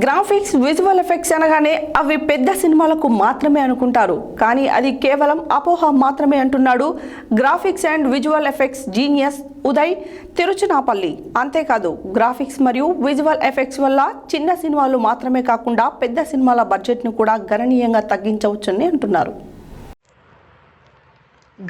Graphics visual effects అనగానే అవి పెద్ద సినిమాలకు మాత్రమే అనుకుంటారు. కానీ అది కేవలం అపోహ మాత్రమే అంటున్నాడు graphics and visual effects genius Uday Tiruchunapalli. అంతేకాదు గ్రాఫిక్స్ మరియు విజువల్ ఎఫెక్ట్స్ వల్ల చిన్న సినిమాలు మాత్రమే కాకుండా పెద్ద సినిమాల బడ్జెట్ను కూడా గణనీయంగా తగ్గించవచ్చని అంటున్నారు.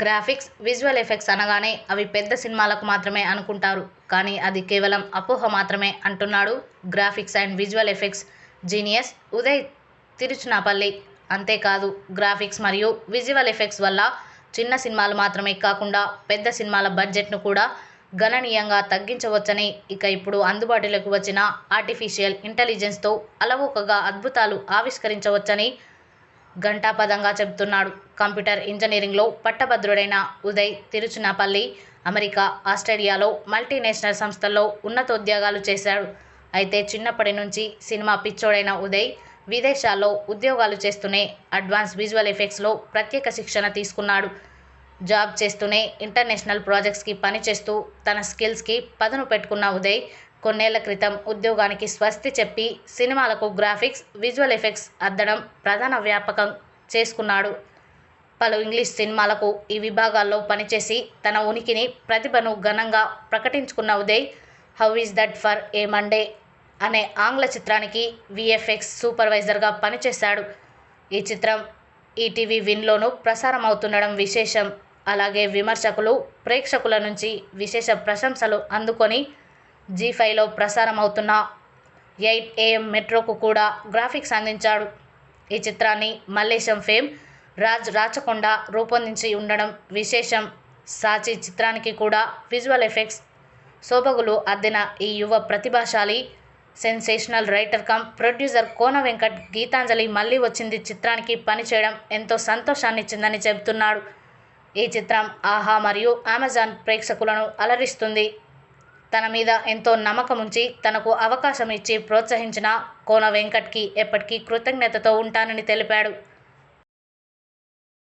గ్రాఫిక్స్ విజువల్ ఎఫెక్ట్స్ అనగానే అవి పెద్ద సినిమాలకు మాత్రమే అనుకుంటారు. కానీ అది కేవలం అపోహ మాత్రమే అంటున్నాడు graphics and visual effects genius Uday Tiruchunapalli. అంతేకాదు గ్రాఫిక్స్ మరియు విజువల్ ఎఫెక్ట్స్ వల్ల చిన్న సినిమాలు మాత్రమే కాకుండా పెద్ద సినిమాల బడ్జెట్ను కూడా గణనీయంగా తగ్గించవచ్చని ఇక ఇప్పుడు అందుబాటులోకి వచ్చిన ఆర్టిఫిషియల్ ఇంటెలిజెన్స్తో అలవోకగా అద్భుతాలు ఆవిష్కరించవచ్చని ఘంటాపదంగా చెబుతున్నాడు. కంప్యూటర్ ఇంజనీరింగ్లో పట్టభద్రుడైన ఉదయ్ తిరుచునాపల్లి అమెరికా ఆస్ట్రేలియాలో మల్టీనేషనల్ సంస్థల్లో ఉన్నతోద్యోగాలు చేశాడు. అయితే చిన్నప్పటి నుంచి సినిమా పిచ్చోడైన ఉదయ్ విదేశాల్లో ఉద్యోగాలు చేస్తూనే అడ్వాన్స్ విజువల్ ఎఫెక్ట్స్లో ప్రత్యేక శిక్షణ తీసుకున్నాడు. జాబ్ చేస్తూనే ఇంటర్నేషనల్ ప్రాజెక్ట్స్కి పనిచేస్తూ తన స్కిల్స్కి పదును పెట్టుకున్న ఉదయ్ కొన్నేళ్ళ క్రితం ఉద్యోగానికి స్వస్తి చెప్పి సినిమాలకు గ్రాఫిక్స్ విజువల్ ఎఫెక్ట్స్ అద్దడం ప్రధాన వ్యాపకం చేసుకున్నాడు. పలు ఇంగ్లీష్ సినిమాలకు ఈ విభాగాల్లో పనిచేసి తన ఉనికిని ప్రతిభను ఘనంగా ప్రకటించుకున్న Uday how is that for a Monday అనే ఆంగ్ల చిత్రానికి విఎఫ్ఎక్స్ సూపర్వైజర్గా పనిచేశాడు. ఈ చిత్రం ఈటీవీ విన్లోనూ ప్రసారం అవుతుండడం విశేషం. అలాగే విమర్శకులు ప్రేక్షకుల నుంచి విశేష ప్రశంసలు అందుకొని జీ ఫైవ్లో ప్రసారం అవుతున్న ఎయిట్ ఏఎం మెట్రోకు కూడా గ్రాఫిక్స్ అందించాడు. ఈ చిత్రాన్ని మల్లేశం ఫేమ్ రాజ్ రాచకొండ రూపొందించి ఉండడం విశేషం. సాచి చిత్రానికి కూడా విజువల్ ఎఫెక్ట్స్. శోభగులు అద్దిన ఈ యువ ప్రతిభాశాలి sensational writer cum producer Kona Venkat Geethanjali Malli Vachindi చిత్రానికి పనిచేయడం ఎంతో సంతోషాన్నిచ్చిందని చెబుతున్నాడు. ఈ చిత్రం ఆహా మరియు అమెజాన్ ప్రేక్షకులను అలరిస్తుంది. తన మీద ఎంతో నమ్మకం ఉంచి తనకు అవకాశం ఇచ్చి ప్రోత్సహించిన కోన వెంకట్కి ఎప్పటికీ కృతజ్ఞతతో ఉంటానని తెలిపాడు.